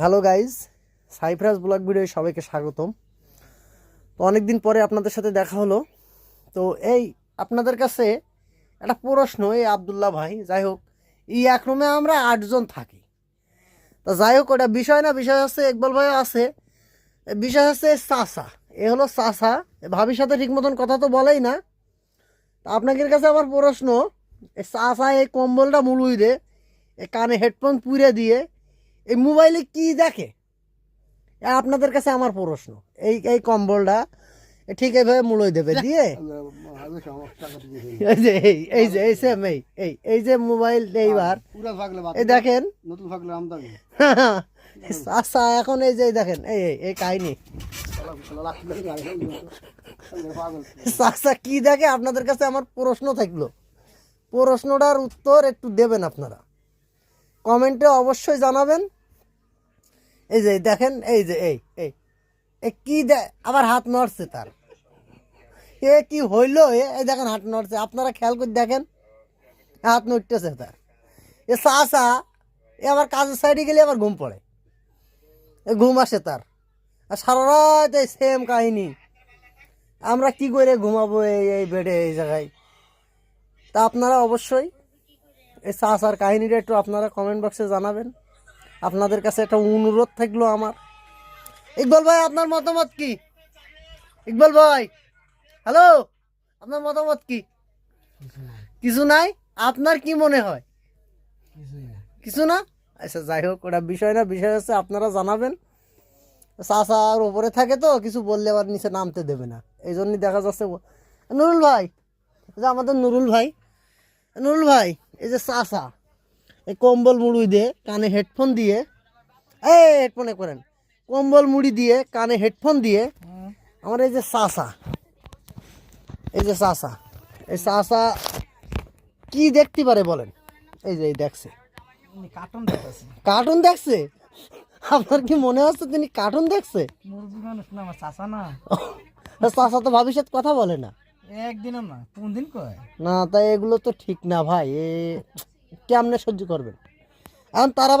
Hello guys Cyprus blog video সবাইকে স্বাগতম। তো অনেকদিন পরে আপনাদের সাথে দেখা হলো। তো এই আপনাদের কাছে একটা প্রশ্ন, এই আবদুল্লাহ ভাই, যাই হোক, এই এক রুমে আমরা আটজন থাকি। তো যাই হোক, ওটা বিষয় না, বিষয় হচ্ছে, ইকবাল ভাই আছে। বিষয় হচ্ছে চাষা এ হলো চাষা ভাবির সাথে ঠিক মতন কথা তো বলেই না। তা আপনাদের কাছে আমার প্রশ্ন চাষা এই কম্বলটা মুলুই এ কানে হেডফোন পুড়ে দিয়ে এই মোবাইলে কি দেখে? এ আপনাদের কাছে আমার প্রশ্ন। এই এই কম্বলটা ঠিক এইভাবে মুলোই দেবে দিয়ে? এই যে এই এই যে এই সেম এই এই এই যে মোবাইল এইবার। এই দেখেন। নতুন আমদানি। আচ্ছা এখন এই যে দেখেন এই এই এই কাহিনী। পাগল কি দেখে? আপনাদের কাছে আমার প্রশ্ন থাকল। প্রশ্নটার উত্তর একটু দেবেন আপনারা। কমেন্টে অবশ্যই জানাবেন। এই যে দেখেন, এই যে, এই এই। কি আবার হাত নড়ছে তার। এ কি হইল এই দেখেন হাত নড়ছে। আপনারা খেয়াল করে দেখেন, হাত নড়তেছে তার। এ চাচা, এ আবার কাজের সাইডে গেলে আবার ঘুম পড়ে। এ ঘুম আসে তার। আর সারা রাত এই সেম কাহিনী। আমরা কি করে ঘুমাবো এই এই বেডে, এই জায়গায়? তা আপনারা অবশ্যই এই চাষার কাহিনীটা একটু আপনারা কমেন্ট বক্সে জানাবেন। আপনাদের কাছে একটা অনুরোধ থাকল আমার। ইকবাল ভাই আপনার মতামত কি? ইকবাল ভাই হ্যালো? আপনার মতামত কি? কিছু নাই। আপনার কি মনে হয়? কিছু না? আচ্ছা যাই হোক ওটা বিষয় না বিষয় হচ্ছে আপনারা জানাবেন। চাষার ওপরে থাকে তো কিছু বললে আবার নিচে নামতে দেবে না। এই জন্যই দেখা যাচ্ছে নুরুল ভাই যে আমাদের নুরুল ভাই নুরুল ভাই এই যে চাষা এই কম্বল মুড়ি দিয়ে কানে হেডফোন দিয়ে এই হেডফোনে করেন কম্বল মুড়ি দিয়ে কানে হেডফোন দিয়ে আমার এই যে চাষা এই যে চাষা এই চাষা কি দেখতে পারে বলেন? এই যে দেখছে। কার্টুন দেখতেছি। কার্টুন দেখছে? আপনার কি মনে হচ্ছে তিনি কার্টুন দেখছে? না চাষা তো ভবিষ্যৎ কথা বলে না। একদিনও না কোন দিন কয়? না তাই এগুলো তো ঠিক না ভাই এ কেমনে সহ্য করবেন? এখন তারা